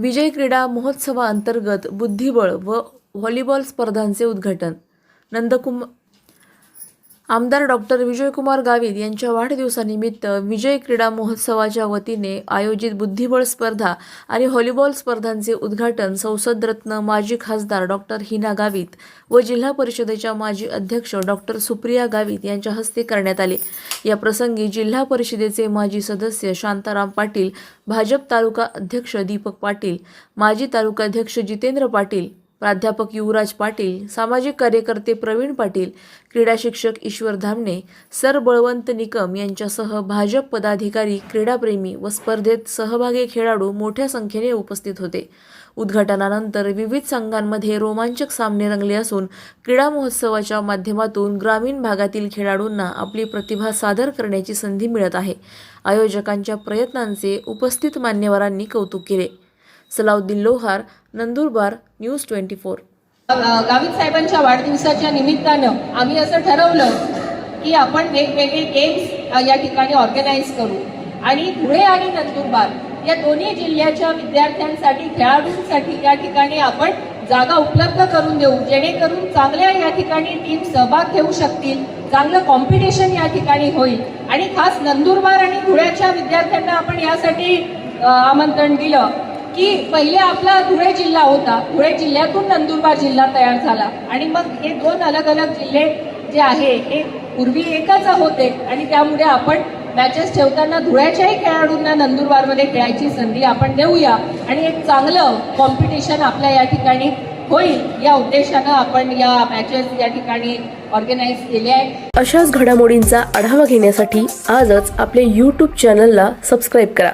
विजय क्रीडा महोत्सवाअंतर्गत बुद्धिबळ व व्हॉलीबॉल स्पर्धांचे उद्घाटन. नंदकुम आमदार डॉक्टर विजयकुमार गावित यांच्या वाढदिवसानिमित्त विजय क्रीडा महोत्सवाच्या वतीने आयोजित बुद्धिबळ स्पर्धा आणि व्हॉलीबॉल स्पर्धांचे उद्घाटन संसदरत्न माजी खासदार डॉक्टर हिना गावित व जिल्हा परिषदेच्या माजी अध्यक्ष डॉक्टर सुप्रिया गावित यांच्या हस्ते करण्यात आले. या प्रसंगी जिल्हा परिषदेचे माजी सदस्य शांताराम पाटील भाजप तालुका अध्यक्ष दीपक पाटील माजी तालुकाध्यक्ष जितेंद्र पाटील प्राध्यापक युवराज पाटील सामाजिक कार्यकर्ते प्रवीण पाटील क्रीडा शिक्षक ईश्वर धामणे सर बळवंत निकम यांच्यासह भाजप पदाधिकारी क्रीडाप्रेमी व स्पर्धेत सहभागी खेळाडू मोठ्या संख्येने उपस्थित होते. उद्घाटनानंतर विविध संघांमध्ये रोमांचक सामने रंगले असून क्रीडा महोत्सवाच्या माध्यमातून ग्रामीण भागातील खेळाडूंना आपली प्रतिभा सादर करण्याची संधी मिळत आहे. आयोजकांच्या प्रयत्नांचे उपस्थित मान्यवरांनी कौतुक केले. Salauddin Lohar Nandurbar news twenty four. Gavit साहेबांच्या वाढदिवसाच्या निमित्तानं आम्ही असं ठरवलं की आपण वेगवेगळे गेम्स या ठिकाणी ऑर्गनाईज करू. आणि धुळे आणि नंदुरबार या दोन्ही जिल्ह्याच्या विद्यार्थ्यांसाठी खेळाडूंसाठी या ठिकाणी आपण जागा उपलब्ध करून देऊ. जेणेकरून चांगल्या या ठिकाणी टीम सहभाग घेऊ शकतील चांगलं कॉम्पिटिशन या ठिकाणी होईल. आणि खास नंदुरबार आणि धुळ्याच्या विद्यार्थ्यांना आपण यासाठी आमंत्रण दिलं. की पहिले आपला धुळे जिल्हा होता. धुळे जिल्ह्यातून नंदुरबार जिल्हा तयार झाला. आणि मग हे दोन अलग अलग जिल्हे जे आहे हे पूर्वी एकच होते आणि त्यामुळे आपण मॅचेस ठेवताना धुळ्याच्याही खेळाडूंना नंदुरबारमध्ये खेळायची संधी आपण देऊया. आणि एक चांगलं कॉम्पिटिशन आपल्या या ठिकाणी होईल या उद्देशानं आपण या मॅचेस या ठिकाणी ऑर्गनाईज केले आहे. अशाच घडामोडींचा आढावा घेण्यासाठी आजच आपले यूट्यूब चॅनलला सबस्क्राईब करा.